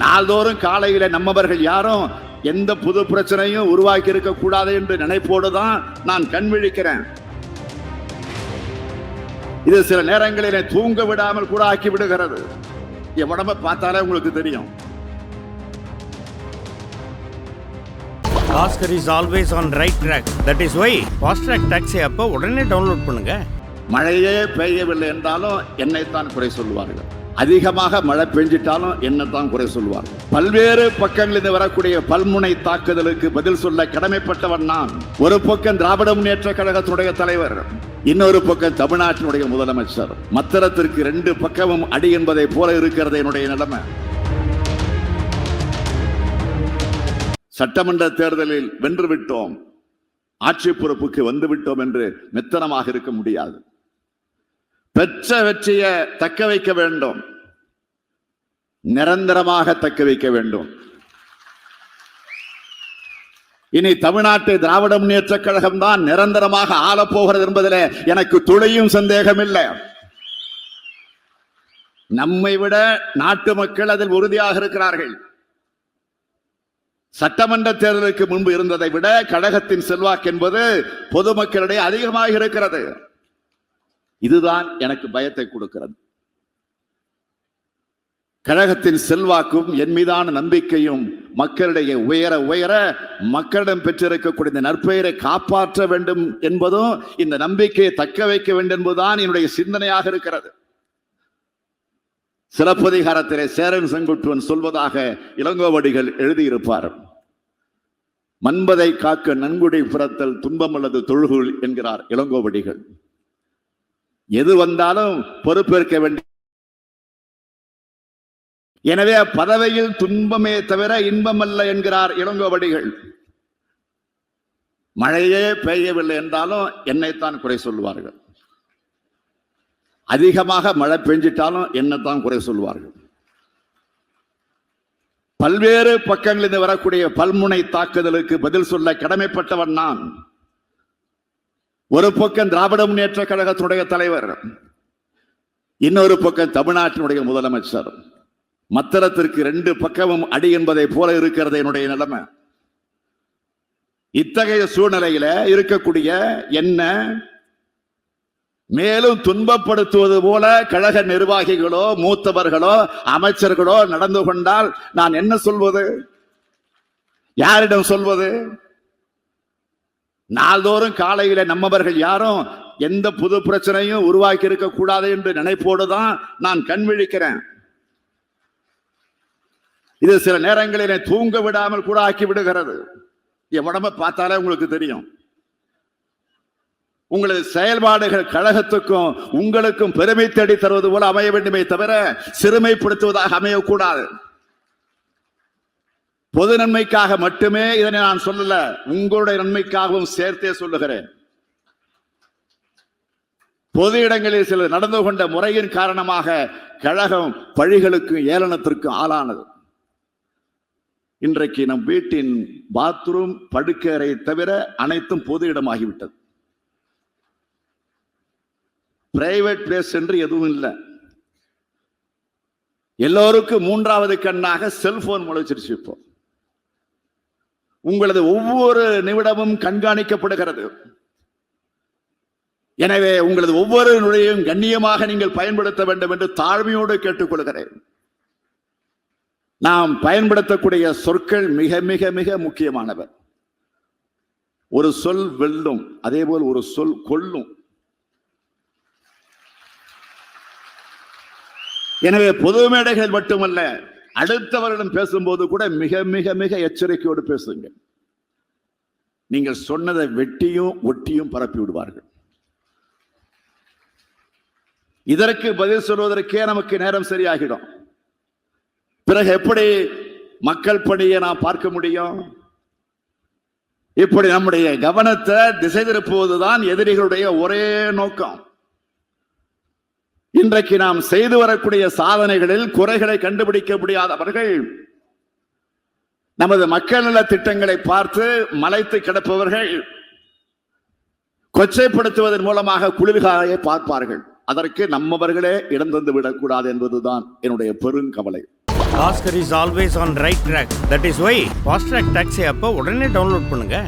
நாள்தோறும் காலையில நம்மவர்கள் யாரும் எந்த புது பிரச்சனையும் உருவாக்கி இருக்க கூடாது என்று நினைப்போடு தான் நான் கண் விழிக்கிறேன். இது சில நேரங்களில் தூங்க விடாமல் கூட ஆக்கி விடுகிறது என் உடம்ப பார்த்தாலே உங்களுக்கு தெரியும். Bhaskar is always on right track that is why fast track taxi அப்போ உடனே டவுன்லோட் பண்ணுங்க. மழையே பெய்யவில்லை என்றாலும் என்னைத்தான் குறை சொல்லுவார்கள். அதிகமாக மழை பெஞ்சிட்டாலும் என்னத்தான் குறை சொல்வார். பல்வேறு பக்கங்களிலிருந்து வரக்கூடிய பல்முனை தாக்குதலுக்கு பதில் சொல்ல கடமைப்பட்டவன் நான். ஒரு பக்கம் திராவிட முன்னேற்ற கழகத்துடைய தலைவர் இன்னொரு பக்கம் தமிழ்நாட்டினுடைய முதலமைச்சர். மத்திரத்திற்கு ரெண்டு பக்கமும் அடி என்பதை போல இருக்கிறது என்னுடைய நிலைமை. சட்டமன்ற தேர்தலில் வென்று விட்டோம். ஆட்சி பொறுப்புக்கு வந்து விட்டோம் என்று மெத்தனமாக இருக்க முடியாது. பெற்ற வெற்றியை தக்க வைக்க வேண்டும். நிரந்தரமாக தக்க வைக்க வேண்டும். இனி தமிழ்நாட்டை திராவிட முன்னேற்ற கழகம் தான் நிரந்தரமாக ஆளப்போகிறது என்பதில் எனக்கு துளையும் சந்தேகம் இல்லை நம்மை விட நாட்டு மக்கள் அதில் உறுதியாக இருக்கிறார்கள். சட்டமன்ற தேர்தலுக்கு முன்பு இருந்ததை விட கழகத்தின் செல்வாக்கு என்பது பொதுமக்களிடையே அதிகமாக இருக்கிறது. இதுதான் எனக்கு பயத்தை கொடுக்கிறது. கழகத்தின் செல்வாக்கும் என் மீதான நம்பிக்கையும் மக்களிடையே உயர உயர மக்களிடம் பெற்றிருக்கக்கூடிய இந்த நற்பெயரை காப்பாற்ற வேண்டும் என்பதும் இந்த நம்பிக்கையை தக்க வைக்க வேண்டும் என்பதுதான் என்னுடைய சிந்தனையாக இருக்கிறது. சிறப்பதிகாரத்திலே சேரன் செங்குட்டுவன் சொல்வதாக இளங்கோவடிகள் எழுதியிருப்பார். மன்பதை காக்க நன்குடை புறத்தல் துன்பம் அல்லது தொழுகுள் என்கிறார் இளங்கோவடிகள். எது வந்தாலும் பொறுப்பேற்க வேண்டிய எனவே பதவியில் துன்பமே தவிர இன்பம் அல்ல என்கிறார் இளங்கோவடிகள். மழையே பெய்யவில்லை என்றாலும் என்னைத்தான் குறை சொல்லுவார்கள். அதிகமாக மழை பெஞ்சிட்டாலும் என்னத்தான் குறை சொல்லுவார்கள். பல்வேறு பக்கங்களிலிருந்து வரக்கூடிய பல்முனை தாக்குதலுக்கு பதில் சொல்ல கடமைப்பட்டவன் நான். ஒரு பக்கம் திராவிட முன்னேற்ற கழகத்தினுடைய தலைவர் இன்னொரு பக்கம் தமிழ்நாட்டினுடைய முதலமைச்சர். மத்திரத்திற்கு ரெண்டு பக்கமும் அடி என்பதை போல இருக்கிறது என்னுடைய நிலைமை. இத்தகைய சூழ்நிலையில இருக்கக்கூடிய என்ன மேலும் துன்பப்படுத்துவது போல கழக நிர்வாகிகளோ மூத்தவர்களோ அமைச்சர்களோ நடந்து கொண்டால் நான் என்ன சொல்வது? யாரிடம் சொல்வது? நாள்தோறும் காலையில நம்மவர்கள் யாரும் எந்த புது பிரச்சனையும் உருவாக்கி இருக்க கூடாது என்று நினைப்போடு தான் நான் கண் விழிக்கிறேன். இது சில நேரங்களில் என்னை தூங்க விடாமல் கூட ஆக்கி விடுகிறது. என் உடம்ப பார்த்தாலே உங்களுக்கு தெரியும். உங்களது செயல்பாடுகள் கழகத்துக்கும் உங்களுக்கும் பெருமை தேடி தருவது போல அமைய வேண்டுமே தவிர சிறுமைப்படுத்துவதாக அமையக்கூடாது. பொது நன்மைக்காக மட்டுமே இதனை நான் சொல்லல உங்களுடைய நன்மைக்காகவும் சேர்த்தே சொல்லுகிறேன். பொது இடங்களில் சிலர் நடந்து கொண்ட முறையின் காரணமாக கழகம் பழிகளுக்கும் ஏளனத்திற்கும் ஆளானது. இன்றைக்கு நம் வீட்டின் பாத்ரூம் படுக்கறை தவிர அனைத்தும் பொது இடமாகிவிட்டது. பிரைவேட் பிளேஸ் என்று எதுவும் இல்லை. எல்லோருக்கும் மூன்றாவது கண்ணாக செல்போன் முளைச்சிருச்சு இப்போ. உங்களது ஒவ்வொரு நிமிடமும் கண்காணிக்கப்படுகிறது. எனவே உங்களது ஒவ்வொரு நுழையும் கண்ணியமாக நீங்கள் பயன்படுத்த வேண்டும் என்று தாழ்மையோடு கேட்டுக்கொள்கிறேன். நாம் பயன்படுத்தக்கூடிய சொற்கள் மிக மிக மிக முக்கியமானவர் ஒரு சொல் வெல்லும் அதே போல் ஒரு சொல் கொல்லும் எனவே பொது மேடைகள் மட்டுமல்ல அடுத்தவரிடம் பேசும்போது கூட மிக மிக மிக எச்சரிக்கையோடு பேசுங்க நீங்கள் சொன்னதை வெட்டியும் ஒட்டியும் பரப்பி விடுவார்கள். இதற்கு பதில் சொல்வதற்கே நமக்கு நேரம் சரியாகிடும். பிறகு எப்படி மக்கள் பணியை நான் பார்க்க முடியும்? இப்படி நம்முடைய கவனத்தை திசை திருப்புவதுதான் எதிரிகளுடைய ஒரே நோக்கம். இன்றைக்கு நாம் செய்து வரக்கூடிய சாதனைகளில் குறைகளை கண்டுபிடிக்க முடியாதவர்கள் நமது மக்கள் நல திட்டங்களை பார்த்து மலைத்து கிடப்பவர்கள் கொச்சைப்படுத்துவதன் மூலமாக குளிர்காயை பார்ப்பார்கள். அதற்கு நம்மவர்களே இடம் தந்து விடக்கூடாது என்பதுதான் என்னுடைய பெருங்கவலை. Oscar is always on right track that is why fast track taxi அப்போ உடனே டவுன்லோட் பண்ணுங்க.